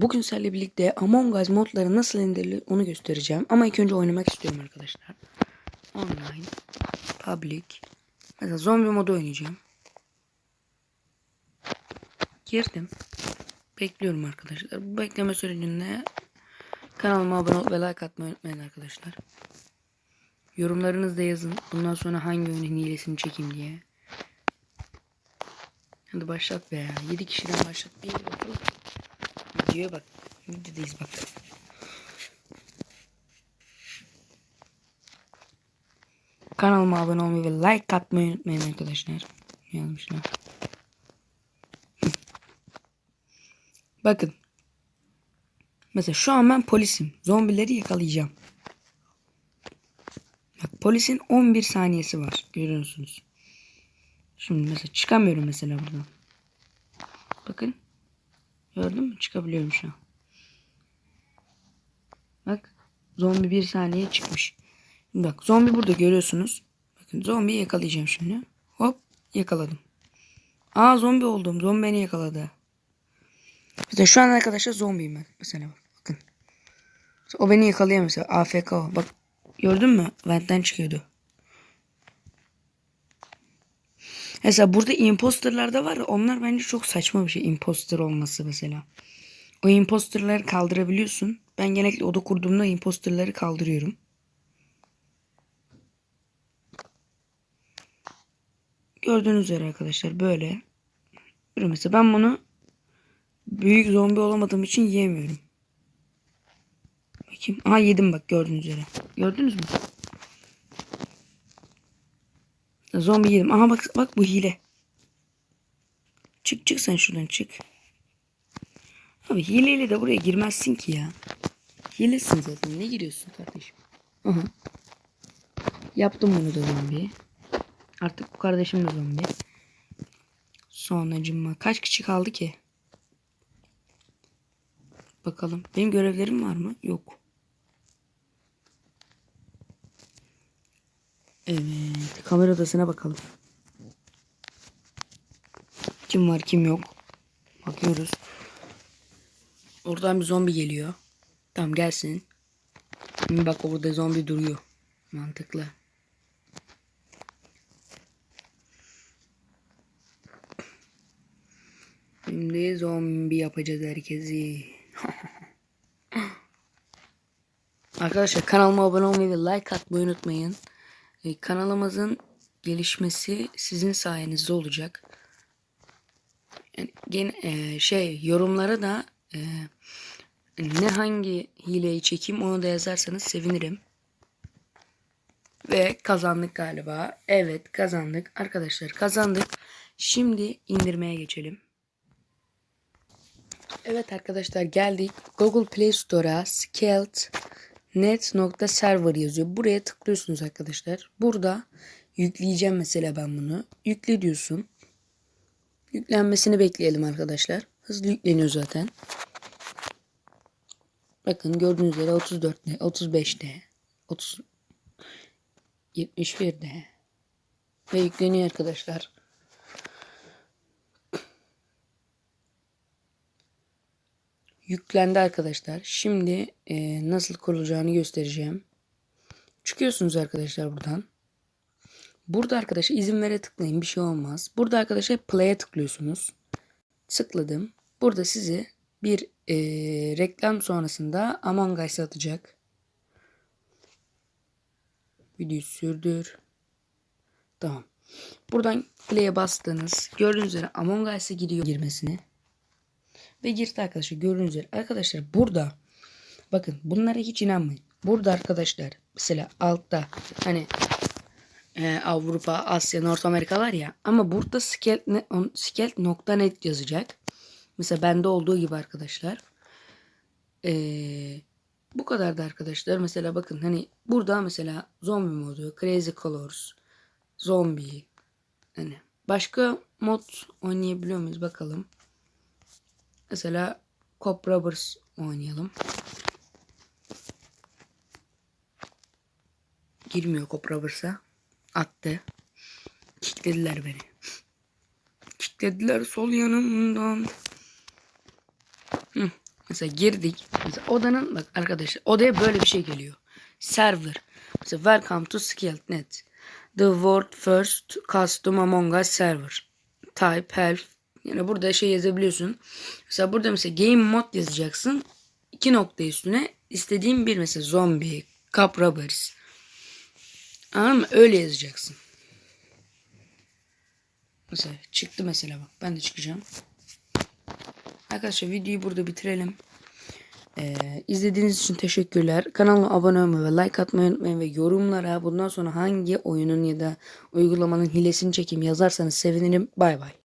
bugün sizlerle birlikte Among Us modları nasıl indirilir onu göstereceğim. Ama ilk önce oynamak istiyorum arkadaşlar. Online, public. Mesela zombi modu oynayacağım. Girdim. Bekliyorum arkadaşlar. Bu bekleme sürecinde kanalıma abone ol ve like atmayı unutmayın arkadaşlar. Yorumlarınızda yazın. Bundan sonra hangi oyunun hilesini çekeyim diye. Hadi başlat be ya. 7 kişiden başlat. Bir bakalım. Videoya bak. Videodayız bak. Kanalıma abone olmayı ve like atmayı unutmayın arkadaşlar. Yazmışlar. Bakın. Mesela şu an ben polisim. Zombileri yakalayacağım. Bak polisin 11 saniyesi var. Görüyorsunuz. Şimdi mesela çıkamıyorum mesela buradan. Bakın. Gördün mü? Çıkabiliyorum şu an. Bak. Zombi bir saniye çıkmış. Şimdi bak zombi burada görüyorsunuz. Bakın zombiyi yakalayacağım şimdi. Hop yakaladım. Aa zombi oldum. Zombi beni yakaladı. Mesela şu an arkadaşlar zombiyim ben. Mesela bak, bakın. O beni yakalıyor mesela. AFK o. Bak gördün mü? Vent'ten çıkıyordu. Mesela burada imposterlar da var. Onlar bence çok saçma bir şey. Imposter olması mesela. O imposterları kaldırabiliyorsun. Ben genellikle oda kurduğumda imposterları kaldırıyorum. Gördüğünüz üzere arkadaşlar. Böyle mesela ben bunu büyük zombi olamadığım için yiyemiyorum. Bakayım. Aha yedim bak gördüğünüz üzere. Gördünüz mü? Zombi yedim. Aha bak bak bu hile. Çık çık sen şuradan çık. Abi hileyle de buraya girmezsin ki ya. Hilesin zaten. Ne giriyorsun kardeşim? Aha. Yaptım bunu da zombi. Artık bu kardeşim de zombi. Sonracıma kaç kişi kaldı ki? Bakalım. Benim görevlerim var mı? Yok. Evet. Kamera odasına bakalım. Kim var kim yok. Bakıyoruz. Oradan bir zombi geliyor. Tamam gelsin. Şimdi bak orada zombi duruyor. Mantıklı. Şimdi zombi yapacağız herkesi. Arkadaşlar kanalıma abone olmayı ve like atmayı unutmayın. Ee, kanalımızın gelişmesi sizin sayenizde olacak. Yani gene, e, şey yorumlara da e, ne hangi hileyi çekeyim onu da yazarsanız sevinirim. Ve kazandık galiba. Evet kazandık. Arkadaşlar kazandık. Şimdi indirmeye geçelim. Evet arkadaşlar geldik. Google Play Store'a Skelt net.server yazıyor. Buraya tıklıyorsunuz arkadaşlar. Burada yükleyeceğim mesela ben bunu. Yükle diyorsun. Yüklenmesini bekleyelim arkadaşlar. Hızlı yükleniyor zaten. Bakın gördüğünüz üzere 34'de, 35'de, 30 71'de ve yükleniyor arkadaşlar. Yüklendi arkadaşlar. Şimdi e, nasıl kurulacağını göstereceğim. Çıkıyorsunuz arkadaşlar buradan. Burada arkadaşlar izin vere tıklayın bir şey olmaz. Burada arkadaşlar play'e tıklıyorsunuz. Tıkladım. Burada sizi bir e, reklam sonrasında Among Us atacak. Videoyu sürdür. Tamam. Buradan play'e bastığınız gördüğünüz üzere Among Us'a gidiyor girmesini. Ve girdi arkadaşlar gördüğünüz üzere. Arkadaşlar burada bakın bunlara hiç inanmayın. Burada arkadaşlar mesela altta hani e, Avrupa, Asya, North Amerika var ya ama burada skelt.net yazacak. Mesela bende olduğu gibi arkadaşlar. Ee, bu kadar da arkadaşlar. Mesela bakın hani burada mesela zombi modu, crazy colors, zombie. Hani başka mod oynayabiliyor muyuz bakalım. Mesela Cop Robbers oynayalım. Girmiyor Cop Robbers'a. Attı. Kicklediler beni. Kicklediler sol yanımdan. Hı. Mesela girdik. Mesela odanın bak arkadaşlar odaya böyle bir şey geliyor. Server. Mesela welcome to Skilled.net. The world first custom Among Us server. Type help. Yani burada şey yazabiliyorsun. Mesela burada mesela game mod yazacaksın. İki nokta üstüne istediğin bir mesela zombie, cup robbers. Anladın mı? Öyle yazacaksın. Mesela çıktı mesela bak. Ben de çıkacağım. Arkadaşlar videoyu burada bitirelim. Ee, izlediğiniz için teşekkürler. Kanalıma abone olmayı ve like atmayı unutmayın ve yorumlara bundan sonra hangi oyunun ya da uygulamanın hilesini çekeyim yazarsanız sevinirim. Bay bay.